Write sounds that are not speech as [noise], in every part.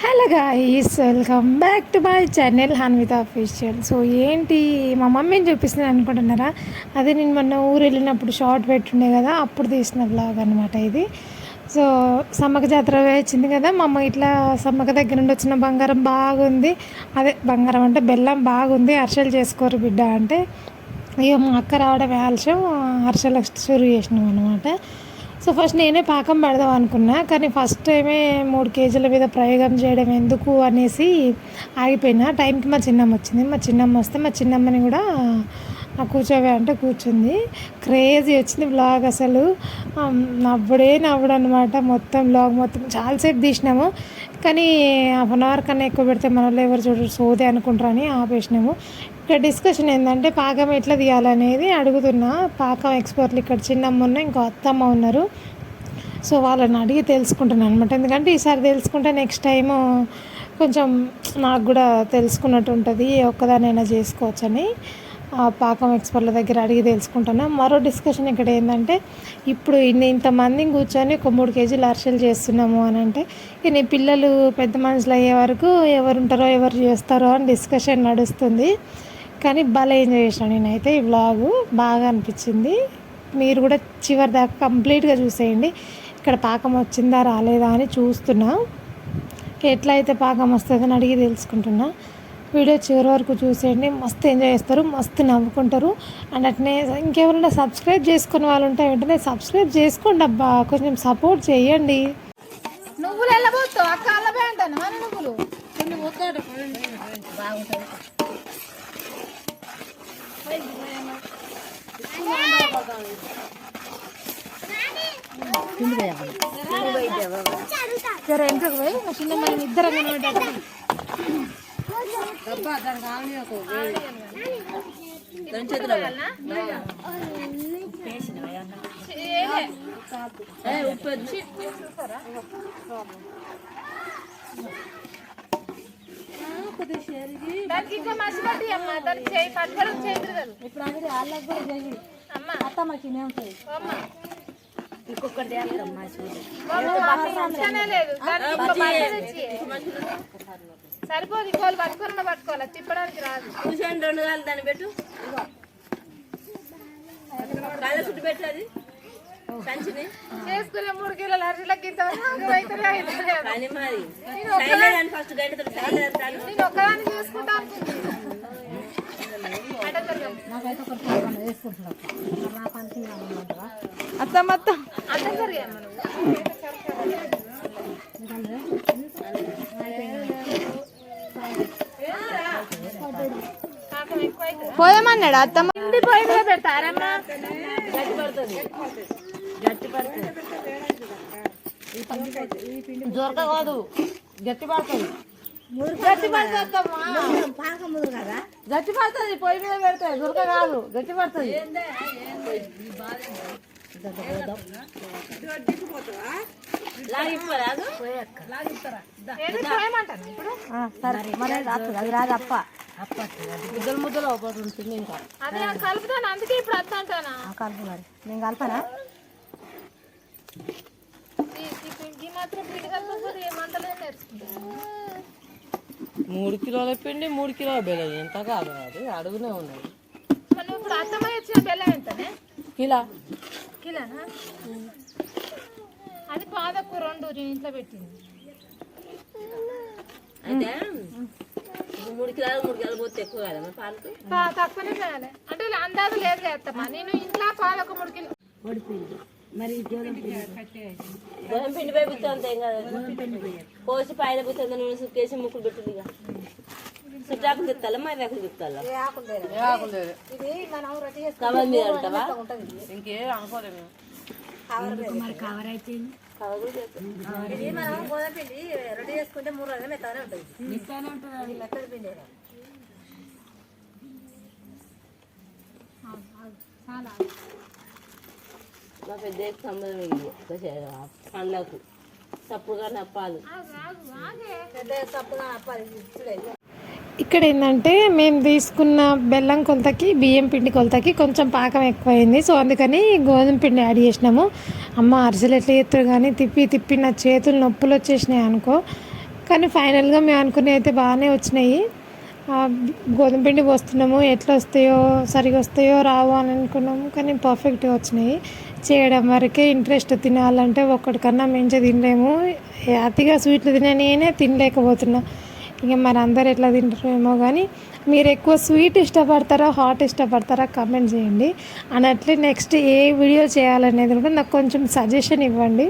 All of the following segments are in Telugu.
Hello guys welcome back to my channel Hanvitha official so ఏంటి మా మమ్మీని చూపిస్తుంది అనుకుంటున్నారా? అదే నేను మొన్న ఊరు వెళ్ళినప్పుడు షార్ట్ పెట్టుండే కదా అప్పుడు తీసిన బ్లాగ్ అనమాట ఇది. సో సమ్మక జాతర వచ్చింది కదా మా అమ్మ ఇట్లా సమ్మక దగ్గర నుండి వచ్చిన బంగారం బాగుంది. అదే బంగారం అంటే బెల్లం బాగుంది అర్షలు చేసుకోరు బిడ్డ అంటే. ఇక మా అక్క రావడం ఆలస్యం అర్షలకు షురు చేసినాం అనమాట సో ఫస్ట్ నేనే పాకం పెడదాం అనుకున్నా కానీ ఫస్ట్ టైమే మూడు కేజీల మీద ప్రయోగం చేయడం ఎందుకు అనేసి ఆగిపోయినా. టైంకి మా చిన్నమ్మ వచ్చింది. మా చిన్నమ్మ వస్తే మా చిన్నమ్మని కూడా నా కూర్చోవే అంటే కూర్చుంది. క్రేజీ వచ్చింది బ్లాగ్ అసలు. నవ్వుడే నవ్వుడు అనమాట మొత్తం బ్లాగ్ మొత్తం చాలాసేపు తీసినాము. కానీ హాఫ్ అన్ అవర్ కన్నా ఎక్కువ పెడితే మన వాళ్ళు ఎవరు చూడరు సోదే అనుకుంటారని ఆపేసినాము. ఇక్కడ డిస్కషన్ ఏంటంటే పాకం ఎట్లా తీయాలనేది అడుగుతున్నా. పాకం ఎక్స్పర్ట్లు ఇక్కడ చిన్నమ్మ ఉన్న ఇంకో అత్తమ్మ ఉన్నారు. సో వాళ్ళని అడిగి తెలుసుకుంటున్నాను అనమాట ఎందుకంటే ఈసారి తెలుసుకుంటే నెక్స్ట్ టైం కొంచెం నాకు కూడా తెలుసుకున్నట్టు ఉంటుంది ఒక్కదానైనా చేసుకోవచ్చని. పాకం ఎక్స్పర్ట్ల దగ్గర అడిగి తెలుసుకుంటాను. మరో డిస్కషన్ ఇక్కడ ఏంటంటే ఇప్పుడు ఇన్ని ఇంతమందిని కూర్చొని ఒక మూడు కేజీలు అరిసెలు చేస్తున్నాము అని అంటే ఇక నీ పిల్లలు పెద్ద మనుషులు అయ్యే వరకు ఎవరు ఉంటారో ఎవరు చేస్తారో అని డిస్కషన్ నడుస్తుంది. కానీ భలే ఎంజాయ్ చేసాను నేనైతే ఈ వ్లాగు బాగా అనిపించింది. మీరు కూడా చివరి దాకా కంప్లీట్గా చూసేయండి. ఇక్కడ పాకం వచ్చిందా రాలేదా అని చూస్తున్నా. ఎట్లా అయితే పాకం వస్తుందని అడిగి తెలుసుకుంటున్నా. వీడియో చివరి వరకు చూసేయండి. మస్తు ఎంజాయ్ చేస్తారు మస్తు నవ్వుకుంటారు. అండ్ అట్నే ఇంకెవరైనా సబ్స్క్రైబ్ చేసుకునే వాళ్ళు ఉంటే వెంటనే సబ్స్క్రైబ్ చేసుకోండి అబ్బా. కొంచెం సపోర్ట్ చేయండి. నువ్వులు వెళ్ళబోతావు అక్క అల్లబే అంటాను మన నువ్వులు? పోయి చిన్న మనం ఇద్దరం కనబడ్డారు దానికి దానికి చేయి పట్టుకోవడం చేతులు కదా ఇప్పుడు అనేది వాళ్ళకి కూడా చేయి అమ్మ అత్త మాకు ఇనే ఉంటుంది అమ్మ ఇంకొకటి అమ్మా చూడు సరిపోదు ఇంకోళ్ళు పట్టుకున్న పట్టుకోవాలి తిప్పడానికి రాదు. కూర్చొని రెండు కాళ్ళు దాన్ని పెట్టు. కాళ్ళ చుట్టు పెట్టు అది. సంచిని. చేసుకునే మూడు కిలోల అరటిలకి ఇంత కానీ మరి ఫస్ట్ గంటతో నేను ఒక్కదాన్ని చూసుకుంటా. అత్తమ్మ అత్త తిరిగామ్మా నువ్వు కాకం ఎక్కువ అవుతుంది పోదామన్నాడు అత్తమ్మ ఇంటి పోయి మీద పెడతారమ్మా. గట్టి పడుతుంది గట్టి పడుతుంది. దొరక కాదు గట్టి పడుతుంది గట్టి పడుతుంది అత్తమ్మ. గట్టి పడుతుంది. పొయ్యి మీద పెడితే దొరక కాదు గట్టి పడుతుంది. సరే మరి రాదు అది రాదు అప్ప ముద్దలు ముద్దలు ఒకటి ఉంటుంది ఇంకా కలుపుతాను అందుకే ఇప్పుడు అత్త కలుపు మరి నేను కలపనా మూడు కిలోల పిండి మూడు కిలోల బెల్లం ఎంత కాదు అది. అడుగునే ఉన్నది. మనం ఇప్పుడు అత్తమ్మ బెల్లం ఎంతనే? కిలో కిలోనా అది పాదకు రెండు నేను ఇంట్లో పెట్టింది. అయితే మూడు కిలోలు మూడు కిలోలు పోతే ఎక్కువ కదా మరి పాలకు? తక్కువనే చేయాలి అంటే ఇలా అందాజు లేదు అత్తమ్మ. నేను ఇంట్లో పాదకు మూడు కిలో గోధుమ పిండి పోయి అంతే ఏం కాదు. పోసి పైన పోతుంది నూనె సుక్కేసి ముక్కులు పెట్టుది ఇక. చుట్టాకులు తిత్తాలా మరి ఆకులు తిత్తాలా ఇది మనం రొట్టె కవర్ మీద ఇది మనం గోధుమ పిండి రొట్టె చేసుకుంటే మూడు రోజులు మెత్తగానే ఉంటుంది. మెత్తగానే ఉంటుంది మెత్తడి పిండి. మా పెద్ద సంబంధం ఇది పండ్లకు తప్పుగా నప్పాలు పెద్ద తప్పుగా అప్పాలి. చూడే ఇక్కడ ఏంటంటే మేము తీసుకున్న బెల్లం కొలతకి బియ్యం పిండి కొలతకి కొంచెం పాకం ఎక్కువైంది. సో అందుకని గోధుమ పిండి యాడ్ చేసినాము. అమ్మ అరిసెలు ఎట్లా చేస్తారు కానీ తిప్పి తిప్పి నా చేతులు నొప్పులు వచ్చేసినాయి అనుకో. కానీ ఫైనల్గా మేము అనుకునే అయితే బాగానే వచ్చినాయి. గోధుమ పిండి పోస్తున్నాము. ఎట్లా వస్తాయో సరిగా వస్తాయో రావో అని అనుకున్నాము. కానీ పర్ఫెక్ట్గా వచ్చినాయి. చేయడం వరకే ఇంట్రెస్ట్ తినాలంటే ఒక్కడికన్నా మంచిగా తినలేము. అతిగా స్వీట్లు తినే నేనే తినలేకపోతున్నా. ఇక మరి అందరు ఎట్లా తింటారో ఏమో కానీ మీరు ఎక్కువ స్వీట్ ఇష్టపడతారా హాట్ ఇష్టపడతారా కమెంట్ చేయండి. అన్నట్లే నెక్స్ట్ ఏ వీడియో చేయాలనేది కూడా నాకు కొంచెం సజెషన్ ఇవ్వండి.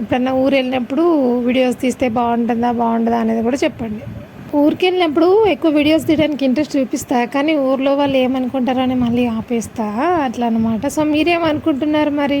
ఎప్పుడన్నా ఊరు వెళ్ళినప్పుడు వీడియోస్ తీస్తే బాగుంటుందా బాగుంటుందా అనేది కూడా చెప్పండి. ఊరికి వెళ్ళినప్పుడు ఎక్కువ వీడియోస్ తీయడానికి ఇంట్రెస్ట్ చూపిస్తా కానీ ఊర్లో వాళ్ళు ఏమనుకుంటారో అని మళ్ళీ ఆపేస్తా అట్లా అనమాట సో మీరేమనుకుంటున్నారు మరి?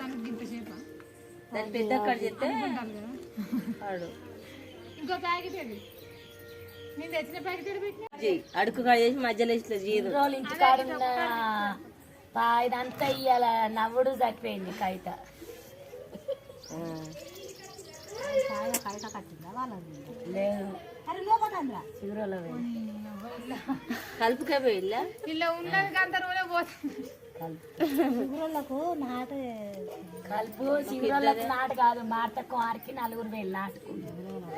ఆ బుజ్జి దాని పెద్ద కట్ చేస్తే ఆడు. ఇంకో ప్యాకెట్ అది నేను తెచ్చిన ప్యాకెట్ పెట్టిన. అడుగు కట్ చేసి మధ్యలో ఇట్లా చేయదు రోజులు పా ఇదంతా ఇయ్యాల. నవ్వుడు కవిత. లేదు. చిగురులో కలుపుకే పోయిల్లా ఇలా ఉన్నది అంత నూనె పోతుంది. కలుపు చిగురోళ్ళకి నాటు కాదు మాట కుమార్కి నలుగురు వేలు నాటుకు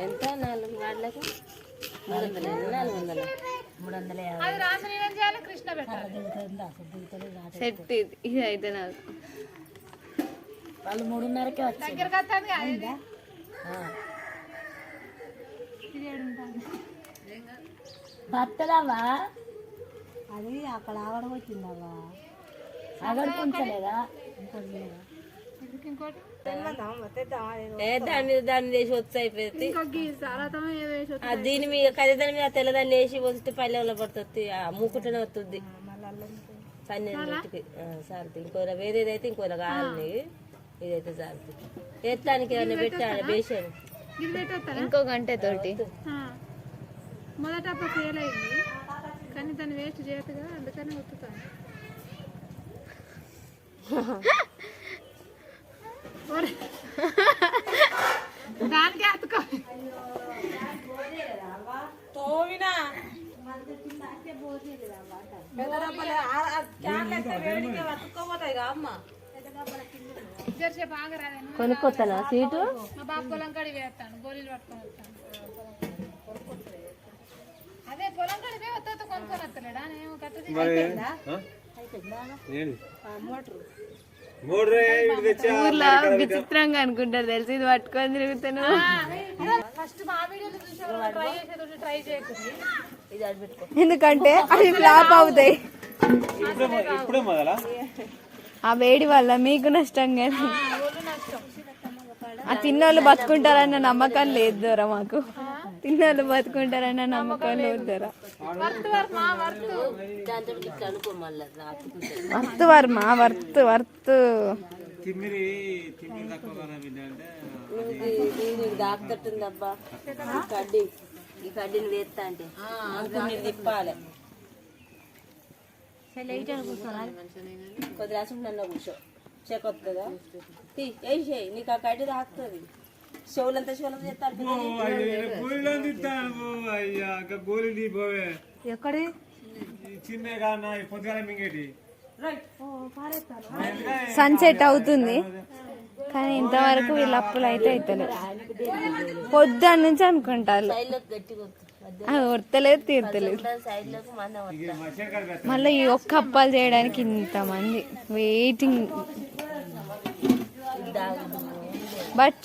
ఎంత? నాలుగు వాడలకు మూడు వందల నాలుగు వందల మూడు వందల యాభై. అది రాసి నేనేం చేయాలి? కృష్ణ పెట్టాలి. సెట్ ఇది ఇది అయితే నాకు. వాళ్ళు మూడున్నరకే వచ్చారు. అది అక్కడ ఆగడం వచ్చిందవ్వా దాని మీద దాన్ని వేసి వచ్చి దీని కది దాని మీద తెల్లదాన్ని వేసి వస్తే పల్లెల్లో పడుతుంది. ఆ మూకుటనే వస్తుంది పన్నెండు ఇంటికి సార్తి ఇంకో వేరేదైతే ఇంకో కావాలి ఇదైతే సార్తి ఎట్లానికి ఏమైనా ఇది పెట్టొస్తారా? ఇంకో గంట తోటి. మొదట అప్పుడు ఫెయిల్ అయింది. కానీ దాన్ని వేస్ట్ చేయదు కదా అందుకని ఒత్తుతాను. దానికే ఆగరాదేమో కొనుక్కొస్తానా? సీటు? మా బాబు పొలం కాడి వేస్తాను గోళీలు పట్టుకొని వస్తాను అదే పొలం కాడి పోయి వస్తా కొనుక్కొని వస్తలేడా? నేను కట్ట ఊర్లో విచిత్రంగా అనుకుంటారు తెలిసి? ఇది పట్టుకొని తిరుగుతాను ఫస్ట్ మా వీడియోలు చూసే ట్రై చేసేది ట్రై చేయకుండా. ఇది అటు పెట్టుకో. ఎందుకంటే అవి ఫ్లాప్ అవుతాయి. ఆ వేడి వల్ల మీకు నష్టం కానీ ఆ తిన్నోళ్ళు బతుకుంటారన్న నమ్మకం లేదు దొర మాకు. తిన్నోళ్ళు బతుకుంటారన్న నమ్మకం దొర వర్త్ వర్మ వర్త్? వర్త్ కడ్డీ ఈ కడ్డీని వేస్తా అంటే. అనుకుని తిప్పాలి. కొద్ది రాసి నన్ను కూర్చో. చెకొస్తుందా తీ వేసేయి నీకు ఆ కడ్డీ తాకుతుంది ఎక్కడి? సన్సెట్ అవుతుంది. కానీ ఇంతవరకు వీళ్ళ అప్పులు అయితే అవుతలేదు పొద్దున్న నుంచి అనుకుంటారు. అది వడతలేదు తీరతలేదు. మళ్ళీ ఈ ఒక్క అప్పాలు చేయడానికి ఇంతమంది. వెయిటింగ్ బట్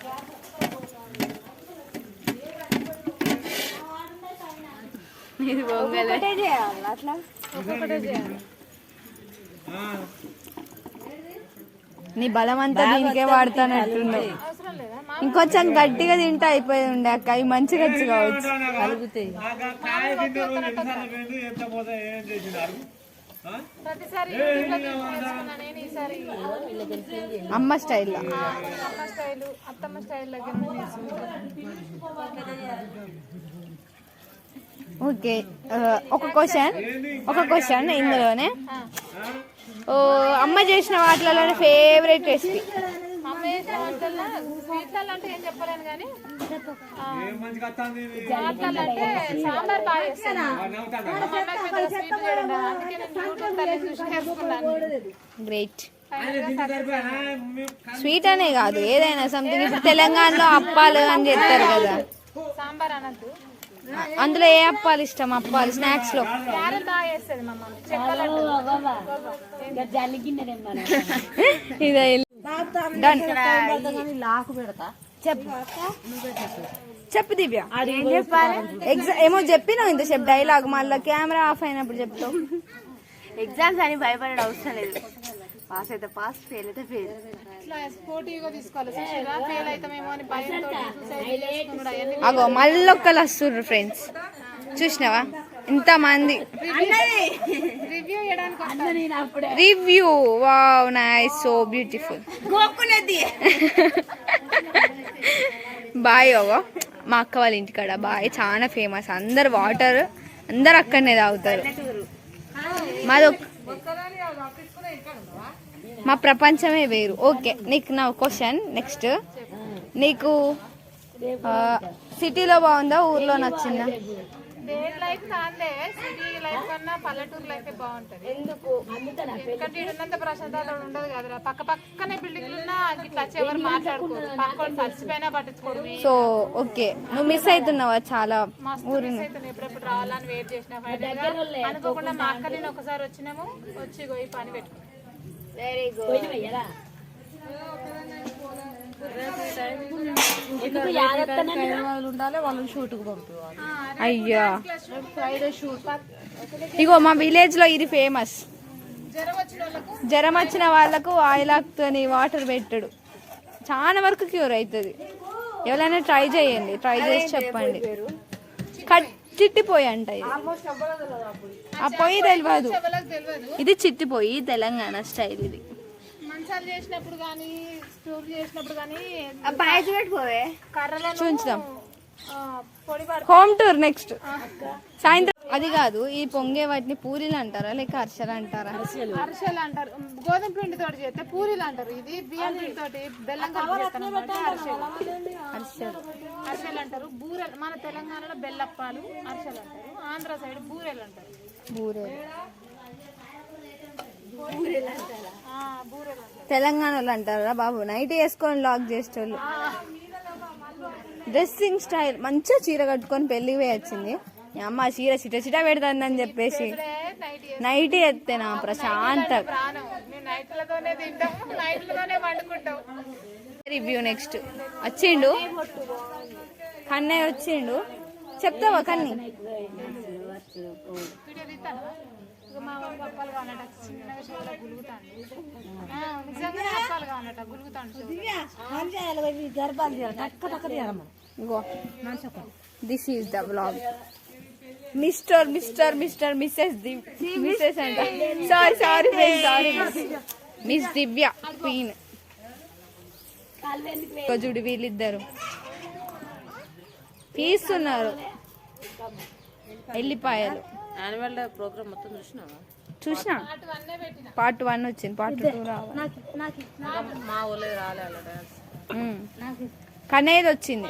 ఇది పొంగలే నీ బలం అంతా దీనికే వాడుతానట్టున్నావు. ఇంకొంచెం గట్టిగా తింటే అయిపోయి ఉండే అక్క అవి మంచిగా వచ్చు కావచ్చు. కలుగుతాయి. అమ్మ స్టైల్ అత్తమ్మ స్టైల్ దగ్గర ఓకే ఒక క్వశ్చన్ ఒక క్వశ్చన్ ఇందులోనే. ఓ అమ్మ చేసిన వాటిలోనే ఫేవరెట్ రెసిపీ అంటే ఏం చెప్పలేను కానీ సాంబార్ బాగా చేస్తాను. గ్రేట్ స్వీట్ అనే కాదు ఏదైనా సంథింగ్ ఇప్పుడు తెలంగాణలో అప్పాలు అని చెప్తారు కదా. సాంబార్ అనద్దు. అందులో ఏ అప్పాలు ఇష్టం? అప్పాలు స్నాక్స్లో. ఇదే. చెప్పు. చెప్పు దివ్య. ఏమో చెప్పినావు ఇంతసేపు డైలాగ్ మళ్ళీ కెమెరా ఆఫ్ అయినప్పుడు చెప్తావు. ఎగ్జామ్స్ అని భయపడే అవసరం లేదు. పాస్ అయితే పాస్ ఫెయిల్ అయితే ఫెయిల్ అగో మళ్ళొక్కలు వస్తుర్రు ఫ్రెండ్స్ చూసినావా? ఇంతమంది. రివ్యూ చేయడానికి వస్తారు. Review wow nice so beautiful boy అవ్వ మా అక్క వాళ్ళ ఇంటికాడ బాయ్ చాలా ఫేమస్ అందరు వాటర్ అందరు అక్కడనే తాగుతారు. మాదొక మా ప్రపంచమే వేరు. ఓకే నీకు నా క్వశ్చన్ నెక్స్ట్ నీకు సిటీలో బాగుందా ఊర్లో నచ్చిందా? లైఫ్ కాదే సిటీ లైఫ్ కన్నా పల్లెటూరు లైఫ్ బాగుంటది. ఎందుకు? ఎందుకంటే ఉన్నంత ప్రశాంతత ఉండదు కదరా. పక్క పక్కనే బిల్డింగ్లు ఉన్నా ఇట్లా వచ్చి ఎవరు మాట్లాడుకోరు. పక్కన చచ్చిపోయినా పట్టించుకోరు. సో ఓకే నువ్వు మిస్ అవుతున్నావా చాలా అవుతుంది ఎప్పుడెప్పుడు రావాలని వెయిట్ చేసిన అనుకోకుండా మా అక్క నేను ఒకసారి వచ్చినాము. వచ్చి పోయి పని పెట్టుకున్నాం అయ్యా. ఇగో మా విలేజ్లో ఇది ఫేమస్. జ్వరం వచ్చిన వాళ్ళకు ఆయిలాక్తోని వాటర్ పెట్టడు. చాలా వరకు క్యూర్ అవుతుంది ఎవరైనా ట్రై చేయండి. ట్రై చేసి చెప్పండి. కట్ చిట్టిపోయి అంట ఇది. ఆ పొయ్యి తెలియదు ఇది చిట్టిపోయి తెలంగాణ స్టైల్ ఇది మంచాలు చేసినప్పుడు కానీ స్టోర్ చేసినప్పుడు కానీ బాయ్ పెట్టుకోవే కర్రలను చూంచుదాం ఆ, పొడి పడ హోమ్ టూర్ నెక్స్ట్ సాయంత్రం అది కాదు ఈ పొంగే వాటిని పూరీలు అంటారా లేక అర్షలు అంటారా అరిసెలు అంటారు గోధుమ పిండి తోటి చేస్తే పూరీలు అంటారు ఇది బియ్యం పిండి తోటి బెల్లం అరిసెలు అరిసెలు అంటారు బూరెలు మన తెలంగాణలో బెల్లప్పాలు అరిసెలు అంటారు ఆంధ్ర సైడ్ బూరెలు అంటారు తెలంగాణలో అంటారా బాబు? నైట్ వేసుకొని లాక్ చేసేటోళ్ళు. Dressing style. మంచిగా చీర కట్టుకొని పెళ్ళికి పోయి వచ్చింది. అమ్మ చీర చిట చిట పెడుతుందని చెప్పేసి నైట్ ఎత్తేనా? ప్రశాంత రివ్యూ నెక్స్ట్. వచ్చిండు? కన్నయ్య వచ్చిండు? చెప్తావా కన్ని? మా చిన్నగా గులుగుతాను గులుగుతాను గర్భాలు తీయాలి this is the blog mister mister mister missus missus అంట sorry sorry sorry miss Divya queen చూడు వీళ్ళిద్దరు తీస్తున్నారు ఎల్లిపాయలు. యాన్యువల్ డే ప్రోగ్రామ్ మొత్తం చూసినావా? చూసినా? పార్ట్ వన్ వచ్చింది పార్ట్ టూ రావాలి. మా ఊళ్ళో కనేది వచ్చింది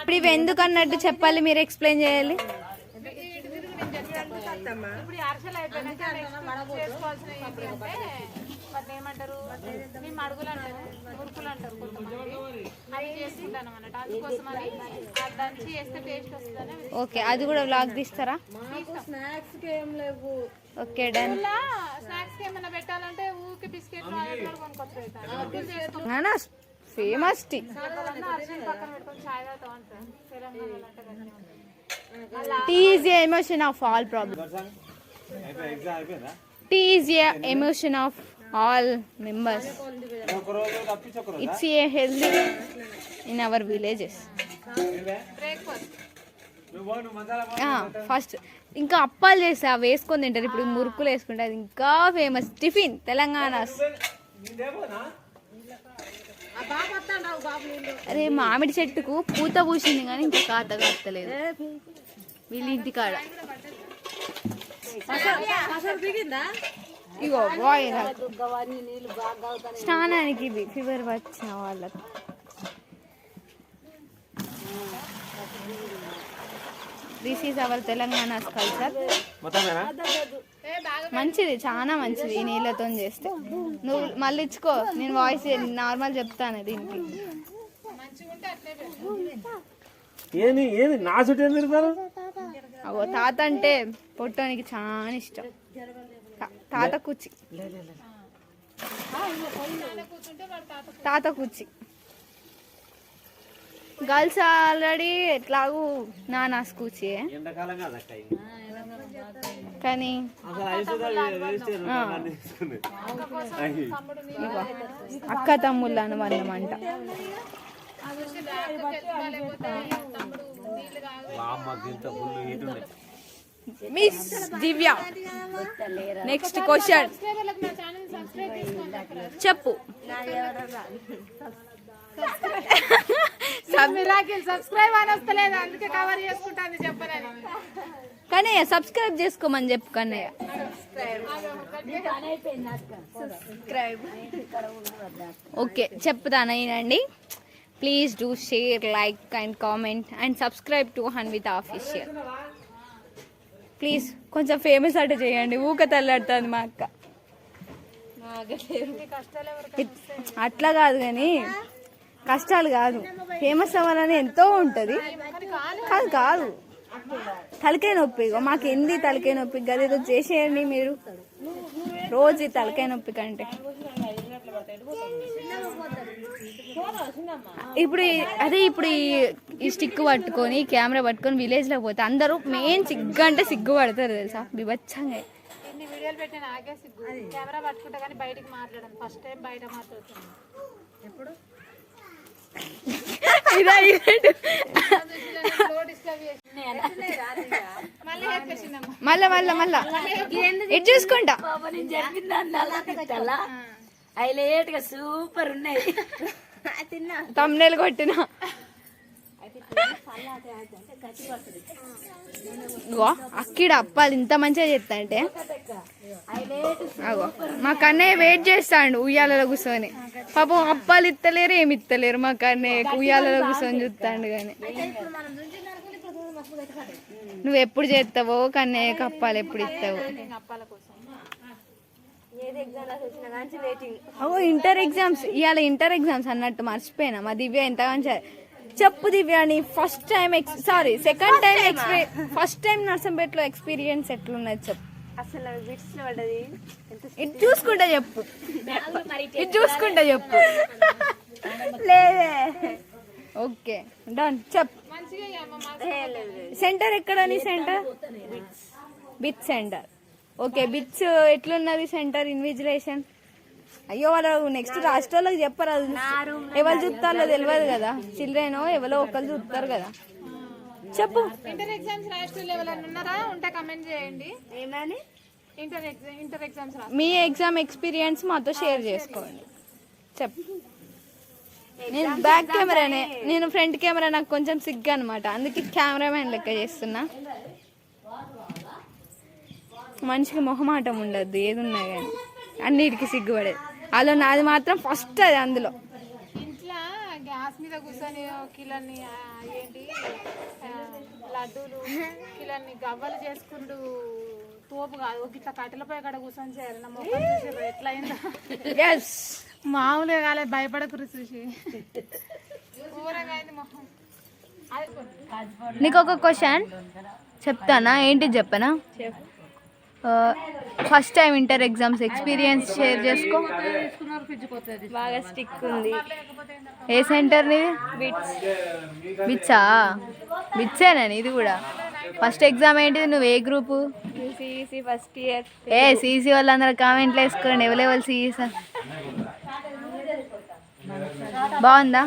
ఇప్పుడు ఇవి ఎందుకు అన్నట్టు చెప్పాలి మీరు ఎక్స్ప్లెయిన్ చేయాలి? ఇప్పుడు ఈ అరిసెలు అయిపోయినాక చేసుకోవాల్సిన ఏంటి అంటే వాటిని ఏమంటారు? మేము అడుగులు అంటారు మురుకులు అంటారు కొంతమంది. అవి చేసుకుంటాను అన్నమాట. అందుకోసం అని ఆ దంచి వేస్తే టేస్ట్ వస్తుందని ఓకే అది కూడా వ్లాగ్ తీస్తారా? ఓకే డన్ స్నాక్స్ ఏమైనా పెట్టాలంటే ఊకి బిస్కెట్లు అవి కొనుక్కొచ్చు ఫేమస్ టీ. పక్కన పెట్టుకొని చాయ్ తాగుతా ఉంటాం తెలంగాణలో tea is emotion of all problem tea is a emotion of all members it's a healthy in our villages first ఇంకా అప్పాలు చేస్తే అవి వేసుకొని తింటారు. ఇప్పుడు మురుకులు వేసుకుంటే అది ఇంకా ఫేమస్ టిఫిన్ తెలంగాణ. అరే మామిడి చెట్టుకు పూత పూసింది కానీ ఇంకా కాత కట్టలేదు. వీళ్ళ ఇంటి కాడ. ఇగో బాయ్ నాకు. స్నానానికి ఇది ఫీవర్ వచ్చిన వాళ్ళకి. This is our Telangana culture మంచిది చాలా మంచిది ఈ నీళ్ళతో చేస్తే. నువ్వు మళ్ళీ ఇచ్చుకో నేను వాయిస్ నార్మల్ చెప్తాను దీనికి. నా చుట్టూ ఏం తిరుగుతారు? అగో తాత అంటే పొట్టానికి చాలా ఇష్టం. తాత కుచ్చి తాత కుచ్చి గర్ల్స్ ఆల్రెడీ ఎట్లాగూ నానా స్కూచి కానీ అక్క తమ్ముళ్ళను అనమాట మిస్ దివ్య నెక్స్ట్ క్వశ్చన్ చెప్పు. సబ్స్క్రైబ్ అని వస్తలేదు అందుకే కవర్ చేసుకుంటాను చెప్పనని. కానీ సబ్స్క్రైబ్ చేసుకోమని చెప్పు కన్నయ్య. ఓకే చెప్తాను అయినండి please do share like and comment and subscribe to Hanvitha official please కొంచెం ఫేమస్ అట చేయండి. ఊక తల్లాడుతుంది మా అక్క. అట్లా కాదు కానీ కష్టాలు కాదు. ఫేమస్ అవ్వాలని ఎంతో ఉంటుంది. కాదు కాదు. తలకాయ నొప్పి మాకు ఎంది తలకాయ నొప్పి? గదేదో చేసేయండి మీరు. రోజు ఈ తలకాయ నొప్పి కంటే. ఇప్పుడు అదే ఇప్పుడు ఈ- ఈ స్టిక్ పట్టుకొని కెమెరా పట్టుకొని విలేజ్లో పోతే అందరూ మెయిన్ సిగ్గు అంటే సిగ్గు పడతారు తెలుసా? బిభత్సంగా. ఇన్ని వీడియోలు పెట్టి నాకే సిగ్గు. కెమెరా పట్టుకుంటా కానీ బయటికి మాట్లాడను. ఫస్ట్ టైం బయట మాట్లాడుతున్నాను ఇదా? మళ్ళీ మళ్ళా మళ్ళా. చూసుకుంటా. గా సూపర్ ఉన్నాయి. తమ్నేలు కొట్టిన. ఇగో అక్కిడ అప్పాలు ఇంత మంచిగా చేస్తా అంటే. అగో మా కన్నయ్య వెయిట్ చేస్తాడు ఉయ్యాలలో కూర్చొని. పాపం అప్పాలు ఇత్తలేరు ఏమి ఇత్తలేరు మా కన్నయ్య ఉయ్యాలలో కూర్చొని చూస్తాడు కానీ నువ్వు ఎప్పుడు చేస్తావో కన్నయ్యకి అప్పాలు ఎప్పుడు ఇస్తావు. ఇంటర్ ఎగ్జామ్స్ ఇవాళ ఇంటర్ ఎగ్జామ్స్ అన్నట్టు మర్చిపోయినా. మా దివ్య ఎంత మంచిగా చెప్పు Divya first time ex sorry second time exp first time నర్సంపేటలో experience ఎట్లున్నది చెప్పు. అసలు బిట్స్ పడ్డది ఇది చూసుకుంటా చెప్పు. ఇది చూసుకుంటా చెప్పు. లేదే. ఓకే డన్ చెప్ సెంటర్ ఎక్కడ నీ centre bit centre okay bits ఎట్లున్నది సెంటర్ ఇన్విజిలేషన్ అయ్యో వాళ్ళు నెక్స్ట్ రాష్ట్రాలకు చెప్పరు అది. ఎవరు చూస్తారో తెలియదు కదా. చిల్డ్రన్ ఎవరో ఒకరు చూస్తారు కదా. చెప్పు. ఇంటర్ ఎగ్జామ్స్ రాష్ట్రాలు ఎవరైనా ఉన్నారా? ఉంటే కమెంట్ చేయండి. ఏమని? ఇంటర్ ఎగ్జామ్ ఇంటర్ ఎగ్జామ్స్ మీ ఎగ్జామ్ ఎక్స్పీరియన్స్ మాతో షేర్ చేసుకోండి. చెప్పు. నేను బ్యాక్ కెమెరానే నేను ఫ్రంట్ కెమెరా నాకు కొంచెం సిగ్గు అనమాట అందుకే కెమెరామెన్ లెక్క చేస్తున్నా. మనిషికి మొహమాటం ఉండద్దు ఏది ఉన్నా కానీ అన్నిటికీ సిగ్గుపడేది. అలా నాది మాత్రం ఫస్ట్ అది అందులో. ఇంట్లో గ్యాస్ మీద కూర్చొని ఏంటి లడ్డూలు కిలన్ని గవ్వలు చేసుకుంటూ తోపు కాదు. ఒక ఇట్లా కట్టెలపై కాడ కూర్చొని చేయాలి. నా మొక్కలు మామూలుగా కాలే భయపడకురు చూసి మొహం. నీకు ఒక క్వశ్చన్ చెప్తానా? ఏంటి చెప్పనా? First time inter exams experience share చేసుకో. బాగా స్టిక్ ఉంది. ఏ సెంటర్ నీది? బిట్స్ బిట్సా బిట్సేనా ఇది కూడా? ఫస్ట్ ఎగ్జామ్ ఏంటిది? నువ్వు ఏ గ్రూపు సిఈసి ఫస్ట్ ఇయర్ ఏ సీసీ వాళ్ళందరూ కామెంట్లు వేసుకోండి. ఎవరెవరు సీఈసీ బాగుందా?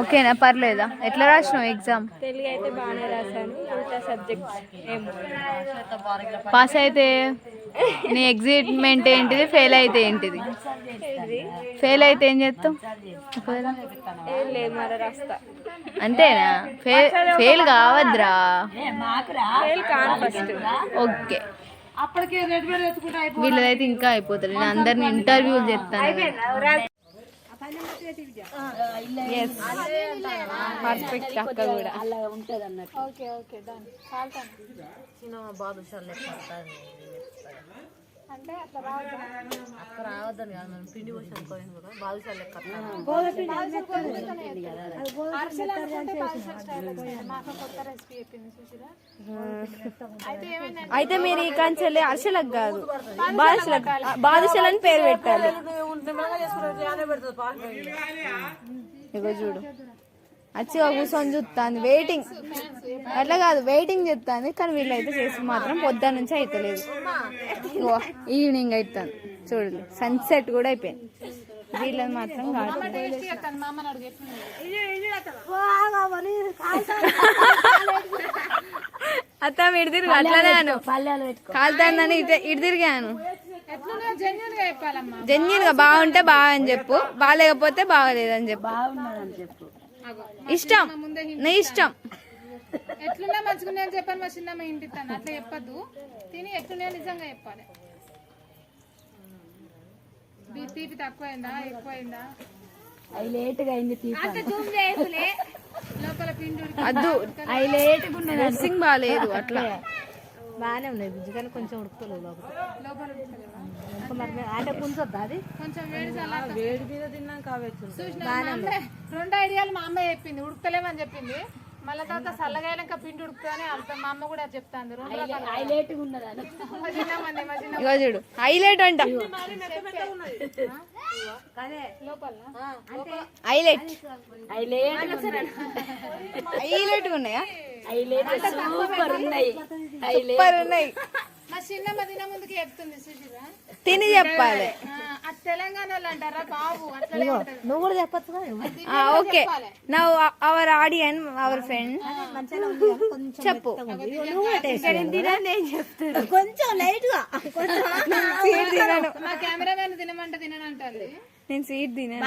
ఓకేనా పర్లేదా? ఎట్లా రాసినావు ఎగ్జామ్? తెలుగు అయితే బాగానే రాశాను మిగతా సబ్జెక్ట్స్ ఏమో పాస్ అయితే నీ ఎగ్జిట్మెంట్ ఏంటిది ఫెయిల్ అయితే ఏంటిది? ఫెయిల్ అయితే ఏం చేస్తావు? అంతేనా? ఫెయిల్ ఫెయిల్ కావద్దురా ఓకే. వీళ్ళదైతే ఇంకా అయిపోతుంది నేను అందరిని ఇంటర్వ్యూలు చేస్తాను పర్ఫెక్ట్ అక్క కూడా. ఓకే ఓకే డన్ కాల్తాను అంటే అట్లా అయితే మీరు ఈ కంచెల్లి అరిసెలకు కాదు. బాదుషలకు బాదుషలు అని పేరు పెట్టాలి. ఇగో చూడు. అచ్చిగా కూర్చొని చూస్తాను వెయిటింగ్ అట్లా కాదు వెయిటింగ్ చెప్తాను కానీ వీళ్ళైతే చేసి మాత్రం పొద్దున్న నుంచి అయితలేదు. ఇగో ఈవినింగ్ అవుతాను చూడు సన్సెట్ కూడా అయిపోయింది. వీళ్ళని మాత్రం కాదు? అత్త ఇటు తిరుగు అట్లానే అను. కాలుతానని ఇటు తిరిగాను జెన్యున్గా చెప్పాలమ్మా. జెన్యున్గా బాగుంటే బాగా అని చెప్పు. బాగాలేకపోతే బాగలేదని చెప్పు. ఇష్టం. నీ ఇష్టం. ఎట్లున్నా మంచిగా నేను చెప్పాను మా చిన్నమ్మ ఇంటి తను అట్లా చెప్పద్దు. తిని ఎట్లున్నా నిజంగా చెప్పాలి. బీ- తీపి తక్కువైందా? ఎక్కువైందా? లోపల పిండి అద్దు. డ్రెస్సింగ్ బాగాలేదు అట్లా. లోపల. కొంచెం వేడి రెండు ఐడియాలు మా అమ్మ చెప్పింది. ఉడకలేమని చెప్పింది. మళ్ళీ తర్వాత చల్లగాయలంక పిండి ఉడుకుతానే అంత మా అమ్మ కూడా చెప్తాంది. రెండు చూడు. హైలైట్ అంట. లోపల? హైలైట్. హైలైట్ ఉన్నాయా. సూపర్ ఉన్నాయి. మా చిన్నమ్మ తిన ముందుకి చెప్తుంది తిని చెప్పాలి. అది తెలంగాణ వాళ్ళు అంటారా బాబు? అట్లనే ఉంటది. ఆ, ఓకే. [laughs] నా అవర్ ఆడియన్ అవర్ ఫ్రెండ్ చెప్పు. స్వీట్ తినను మా కెమెరామెన్ తినమంటే నేను స్వీట్ తినను.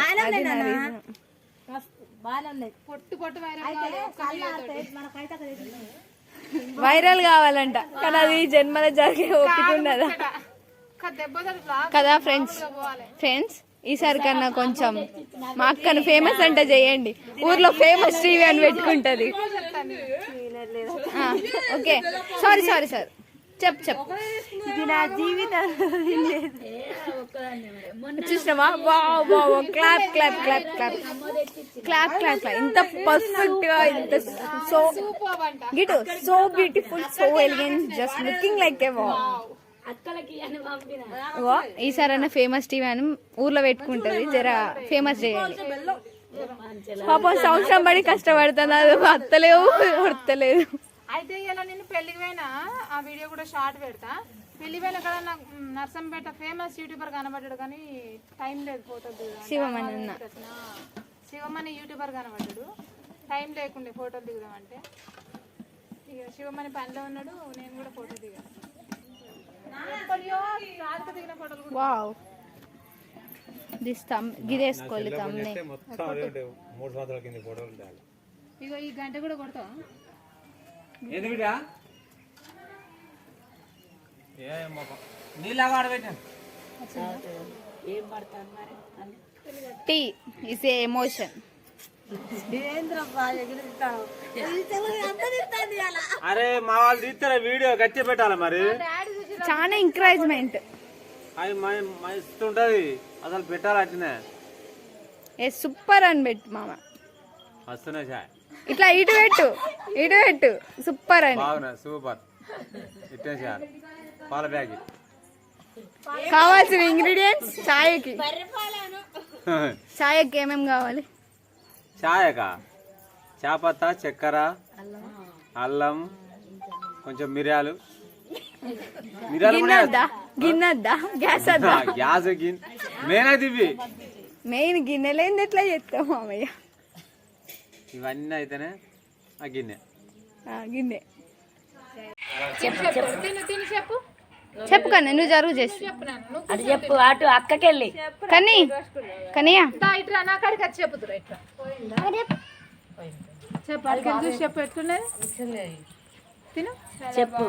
పొట్టు పొట్టు వైరల్ వైరల్ కావాలంట. కానీ అది జన్మలో జరిగే ఓపిక ఉన్నదా? కదా ఫ్రెండ్స్ ఫ్రెండ్స్ ఈసారి కన్నా కొంచెం మా అక్కను ఫేమస్ అంటే చేయండి. ఊర్లో ఫేమస్ టీవీ అని పెట్టుకుంటది. ఓకే. సారీ సారీ సార్ చెప్ చెప్ చూసినావా? వా వా clap clap clap clap clap clap clap ఇంత పర్ఫెక్ట్గా ఇంత so గిటు so beautiful so elegant just looking like a వా వా ఈసారైనా ఫేమస్ టీవీ అని ఊర్లో పెట్టుకుంటది. జర ఫేమస్ చేయండి పాపం సంవత్సరం పడి కష్టపడుతుంది అది వత్తలేవు వడతలేదు అయితే ఇలా నేను పెళ్ళికి పోయినా ఆ వీడియో కూడా షార్ట్ పెడతా. పెళ్ళి పోయిన అక్కడ నాకు నర్సంపేట ఫేమస్ యూట్యూబర్ కనబడ్డాడు కానీ టైం లేదు ఫోటోలు అన్న. శివమని యూట్యూబర్ కనబడ్డాడు. టైం లేకుండే ఫోటోలు దిగుదాం అంటే ఇక శివమని పనిలో ఉన్నాడు నేను కూడా ఫోటో దిగాను. దిగిన ఫోటోలు కింద ఇగో ఈ గంట కూడా కొడతావా? ఏంది బిడ్డ? నీళ్ళగా ఆడబెట్టాను టీ ఇస్ ఏ ఎమోషన్ అరే మా వాళ్ళు తీస్తారా వీడియో? గట్టి పెట్టాలి మరి? చాలా ఎంకరేజ్మెంట్ అది మస్తుంటది అసలు పెట్టాలి అట్టినే ఏ సూపర్ అని పెట్టు మామ. వస్తున్నాయి చాయ్ ఇట్లా ఇటు పెట్టు ఇటు పెట్టు. సూపర్ అని. బాగున్నాయి సూపర్. పాల ప్యాకెట్. కావాల్సిన ఇంగ్రీడియంట్స్ చాయ్కి. చాయ్కి ఏమేమి కావాలి? చాయక? చాపత్త చక్కెర అల్లం కొంచెం మిరియాలు. గిన్నెద్దా? గిన్నెద్దా? గ్యాస్ గ్యాస్ నేనైతే ఇవి మెయిన్ గిన్నెలేంది ఎట్లా చేస్తావు మామయ్య? ఇవన్నీ అయితేనే ఆ గిన్నె. గిన్నె. చెప్పు చెప్పు. కన్నా నువ్వు జరుగు చేసి. అది చెప్పు అటు అక్కకెళ్ళి. కనీ కనియా దా ఇట్రా నా కాడికి చెప్పుతురా ఇట్లా చెప్పు అక్కడికి చూసి చెప్పు ఎట్లున్నది? తిను. చెప్పు.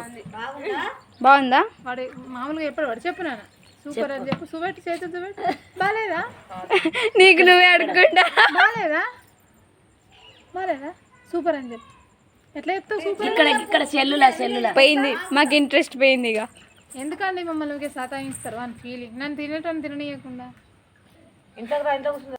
బాగుందా. వాడు మామూలుగా ఎప్పుడు వాడు చెప్పు నాన్న. సూపర్ అని చెప్పు. సుబెట్టు చేతి సుబెట్టు బాగాలేదా నీకు నువ్వే అడుక్కుంటా. బాగాలేదా బాగాలేదా సూపర్ అని చెప్పు ఎట్లా చెప్తావు? సూపర్ ఇక్కడ ఇక్కడ సెల్లులా సెల్లులా. పోయింది. మాకు ఇంట్రెస్ట్ పోయింది ఇక. ఎందుకండి మమ్మల్ని ఊరికే సతాయిస్తారు అని ఫీలింగ్ నన్ను తినేటని తిననీయకుండా. ఇంట్లోకి రా ఇంట్లో కూర్చుందా.